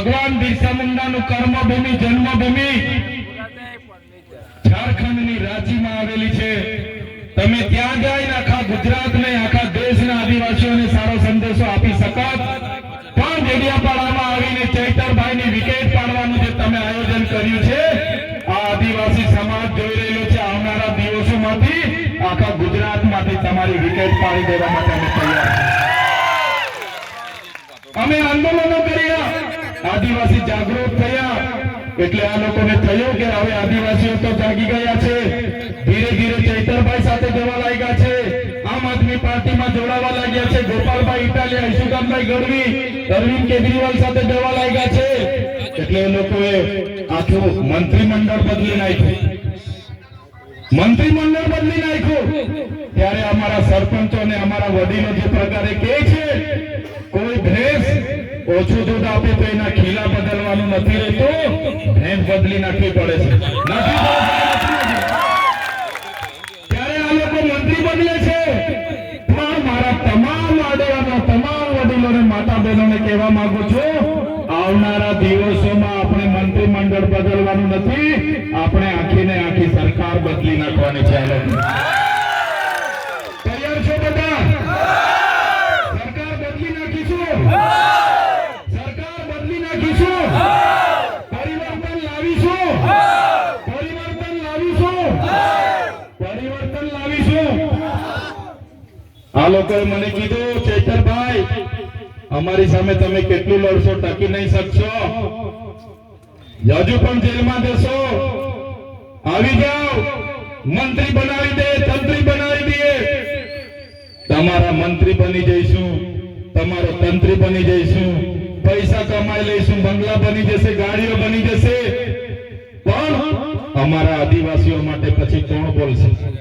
ભગવાન બિરસા મુંડાનું કર્મભૂમિ, જન્મભૂમિ ઝારખંડની રાંચીમાં આવેલી છે. તમે ત્યાં જઈને આખા ગુજરાતને, આખા દેશના આદિવાસીઓને સારો સંદેશો આપી શકત. પણ ડેડિયાપાડામાં આવીને ચૈતરભાઈની વિકેટ પાડવાનું જે તમે આયોજન કર્યું છે, આ આદિવાસી સમાજ જોઈ રહ્યો છે આવનારા દિવસોમાંથી આખા ગુજરાતમાંથી તમારી વિકેટ પાડી દેવા માટે અમે તૈયાર અમે આંદોલનો કર્યા આદિવાસી જાગૃત થયા. એટલે આ લોકોને થયું કે હવે આદિવાસીઓ તો જાગી ગયા છે. ધીરે ધીરે ચૈતરભાઈ સાથે જવા લાગ્યા છે. આમ આદમી પાર્ટીમાં જોડાવા લાગ્યા છે. ગોપાલભાઈ ઇટાલિયા ઈશુદાનભાઈ ગઢવી, અરવિંદ કેજરીવાલ સાથે જવા લાગ્યા છે. એટલે લોકોએ આખું મંત્રીમંડળ બદલી નાખ્યું. મંત્રીમંડળ બદલી નાખ્યું. ત્યારે અમારા સરપંચો અને અમારા વડીલો જે પ્રકારે કહે છે ઓછું દૂધ આપે તો એના ખીલા બદલવાનું નથી રહેતું. ભેંસ બદલી નાખવી પડે છે. તમામ આગેવાનો તમામ વડીલોને માતા બહેનોને કહેવા માંગુ છું, આવનારા દિવસોમાં આપણે મંત્રીમંડળ બદલવાનું નથી. આપણે આખીને આખી સરકાર બદલી નાખવાની છે આ લોકો તૈયાર છો બધા સરકાર બદલી નાખીશું સરકાર બદલી નાખીશું પરિવર્તન લાવીશું પરિવર્તન લાવીશું પરિવર્તન આ લોકોએ મને કીધું, ચેતરભાઈ, અમારી સામે તમે કેટલું લડશો ટકી નહીં શકશો. હજુ પણ જેલમાં જશો. આવી જાઓ. મંત્રી બનાવી દે, તંત્રી બનાવી દે. તમારા મંત્રી બની જઈશું, તમારો તંત્રી બની જઈશું. પૈસા કમાઈ લઈશું, બંગલા બની જશે, ગાડીઓ બની જશે. પણ અમારા આદિવાસીઓ માટે પછી કોણ બોલશે?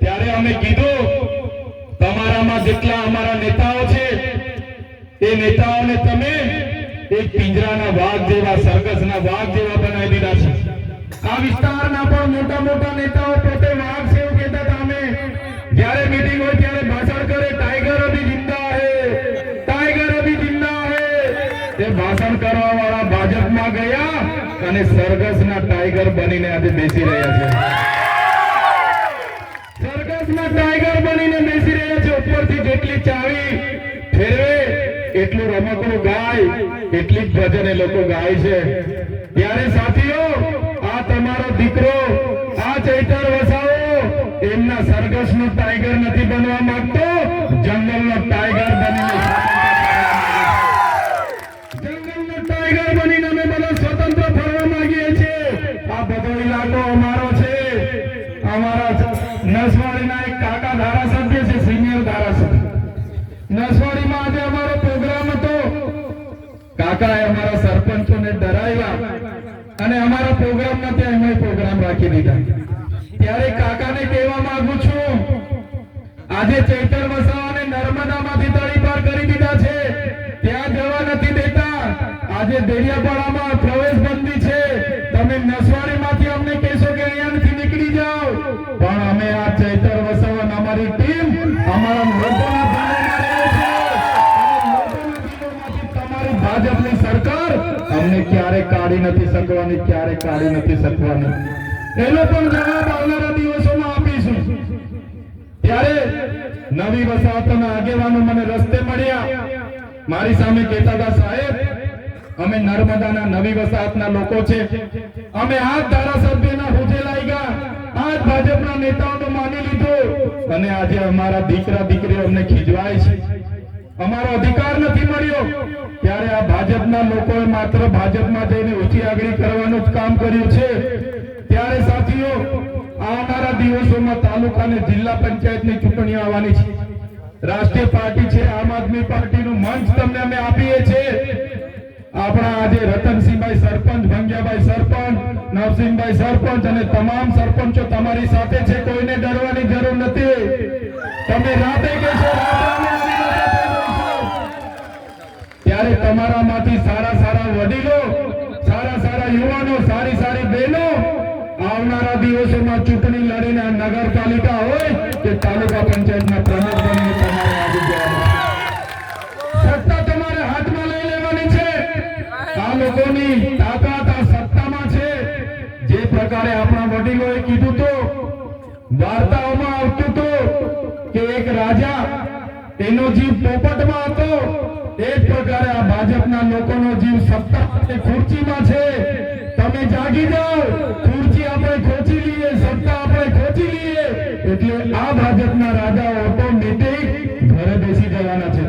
ત્યારે અમે કીધું, તમારામાં જેટલા અમારા નેતાઓ છે, એ નેતાઓને તમે એક પિંજરાના વાઘ જેવા સરઘસના વાઘ જેવા બનાવી દીધા છે. આ વિસ્તારના પણ મોટા મોટા નેતાઓ પોતે વાઘ છે એવું કહેતા હતા અમે જ્યારે મીટિંગ હોય ત્યારે ભાષણ કરે ટાઈગર અભી જિંદા હે ટાઈગર અભી જિંદા હે તે ભાષણ કરવા ભાજપમાં ગયા અને સરઘસના ટાઈગર બનીને આજે બેસી રહ્યા છે. સરઘસના ટાઈગર બનીને બેસી રહ્યા છે. ઉપરથી જેટલી ચાવી ફેરવે, એટલું રમકડું ગાય, એટલી ભજન એ લોકો ગાય છે. ત્યારે સાથીઓ, આ તમારો દીકરો, આ ચૈતર વસાવો, એમના સરઘસનો ટાઈગર નથી બનવા માંગતો, જંગલનો ટાઈગર બનીને બધો અમારો છે. અમારા નસવાડીના એક કાકા ધારાસભ્ય છે, સિનિયર ધારાસભ્ય. નસવાડીમાં આજે અમારો પ્રોગ્રામ હતો. કાકાએ અમારા સરપંચોને ડરાવ્યા અને અમારા પ્રોગ્રામમાં ત્યાં એમણે પ્રોગ્રામ રાખી દીધા. ત્યારે કાકાને કહેવા માંગુ છું, આજે ચૈતર વસાવાને નર્મદામાંથી તળી પાર કરી દીધા છે. ત્યાં જવા નથી દેતા. આજે દેડિયાપાડામાં પ્રવેશ બંધી છે. તમે નસવાડીમાંથી અમને કહેશો કે અહીંયાથી નીકળી જાઓ. પણ અમે આ ચૈતર વસાવન અમારી ટીમ અમારા લોકોના ભાજપની સરકાર અમને ક્યારે કાઢી નથી શકવાની, ક્યારે કાઢી નથી શકવાની? એનો પણ જવાબ આવનારા દિવસોમાં આપીશું. ત્યારે નવી વસાહતના આગેવાનો મને રસ્તે મળ્યા. મારી સામે કહેતા હતા, સાહેબ અમે નર્મદાના નવી વસાહતના લોકો છે. અમે આ ધારાસભ્યના હોજે લાગ્યા આ ભાજપના નેતાઓને માની લીધો. અને આજે અમારા દીકરા દીકરી અમને ખીજવાય છે. અમારો અધિકાર નથી મળ્યો. ત્યારે આ ભાજપના લોકોએ માત્ર ભાજપમાં જઈને ઊંચી આગળ કરવાનું જ કામ કર્યું છે. ત્યારે સાથીઓ આવનારા દિવસોમાં તાલુકા અને જિલ્લા પંચાયતની ચૂંટણી આવવાની છે. રાષ્ટ્રીય પાર્ટી છે, આમ આદમી પાર્ટીનું મંચ તમને અમે આપીએ છીએ. આપણા આજે રતનસિંહભાઈ સરપંચ, ભંગ્યાભાઈ સરપંચ નરસિંહભાઈ સરપંચ અને તમામ સરપંચો તમારી સાથે છે. કોઈને ડરવાની જરૂર નથી. તમે રાતે કહેશો ત્યારે તમારામાંથી સારા સારા વડીલો, સારા સારા યુવાનો, સારી સારી બહેનો આવનારા દિવસોમાં ચૂંટણી લડીને નગરપાલિકા હોય કે તાલુકા પંચાયતના પ્રમુખ બની લોકોની તાકાત આ સત્તામાં છે. જે પ્રકારે આપણા વડીલોએ કીધું તો, વાર્તાઓમાં આવતું તો કે એક રાજા એનો જીવ પોપટમાં હતો એ જ પ્રકારે આ ભાજપના લોકોનો જીવ સત્તા ખુરચીમાં છે. તમે જાગી જાઓ ખુરચી આપણે ખોચી લઈએ, સત્તા આપણે ખોચી લઈએ. એટલે આ ભાજપના રાજા ઓટોમેટિક ઘરે બેસી જવાના છે.